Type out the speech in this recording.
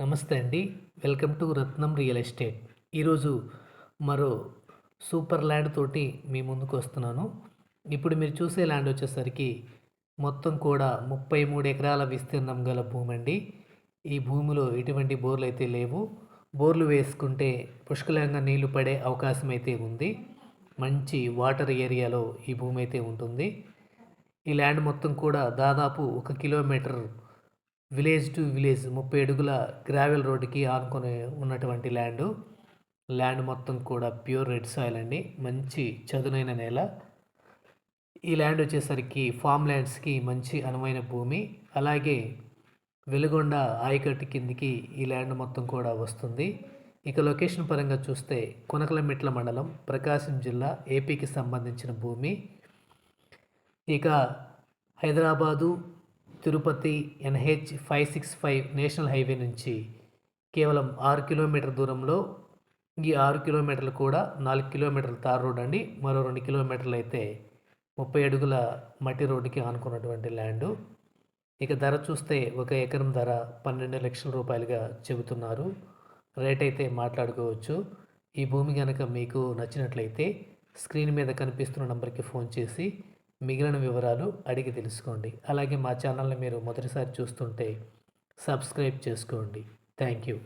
నమస్తే అండి. Welcome to Ratnam real estate. ఈరోజు మరో సూపర్ ల్యాండ్ తోటి మీ ముందుకు వస్తున్నాను. ఇప్పుడు మీరు చూసే ల్యాండ్ వచ్చేసరికి మొత్తం కూడా ముప్పై మూడు ఎకరాల విస్తీర్ణం గల భూమి అండి ఈ భూమిలో ఎటువంటి బోర్లు అయితే లేవు. బోర్లు వేసుకుంటే పుష్కలంగా నీళ్ళు పడే అవకాశం అయితే ఉంది. మంచి వాటర్ ఏరియాలో ఈ భూమి అయితే ఉంటుంది. ఈ ల్యాండ్ మొత్తం కూడా దాదాపు ఒక కిలోమీటర్ విలేజ్ టు విలేజ్ ముప్పై అడుగుల గ్రావెల్ రోడ్డుకి ఆనుకొని ఉన్నటువంటి ల్యాండ్. ల్యాండ్ మొత్తం కూడా ప్యూర్ రెడ్ సాయిల్ అండి. మంచి చదునైన నేల. ఈ ల్యాండ్ వచ్చేసరికి ఫామ్ ల్యాండ్స్కి మంచి అనువైన భూమి. అలాగే వెలుగొండ ఆయకట్టు కిందికి ఈ ల్యాండ్ మొత్తం కూడా వస్తుంది. ఇక లొకేషన్ పరంగా చూస్తే కొనకలమిట్ల మండలం ప్రకాశం జిల్లా ఏపీకి సంబంధించిన భూమి. ఇక Hyderabad Tirupati NH five six five national highway నుంచి కేవలం ఆరు కిలోమీటర్ దూరంలో ఈ ఆరు కిలోమీటర్లు కూడా నాలుగు కిలోమీటర్ల తార్ రోడ్ అండి. మరో రెండు కిలోమీటర్లు అయితే ముప్పై అడుగుల మట్టి రోడ్డుకి ఆనుకున్నటువంటి ల్యాండు. ఇక ధర చూస్తే ఒక ఎకరం ధర పన్నెండు లక్షల రూపాయలుగా చెబుతున్నారు. రేట్ అయితే మాట్లాడుకోవచ్చు. ఈ భూమి కనుక మీకు నచ్చినట్లయితే స్క్రీన్ మీద కనిపిస్తున్న నంబర్కి ఫోన్ చేసి మిగిలిన వివరాలు అడిగి తెలుసుకోండి. అలాగే మా ఛానల్ని మీరు మొదటిసారి చూస్తుంటే సబ్స్క్రైబ్ చేసుకోండి. Thank you.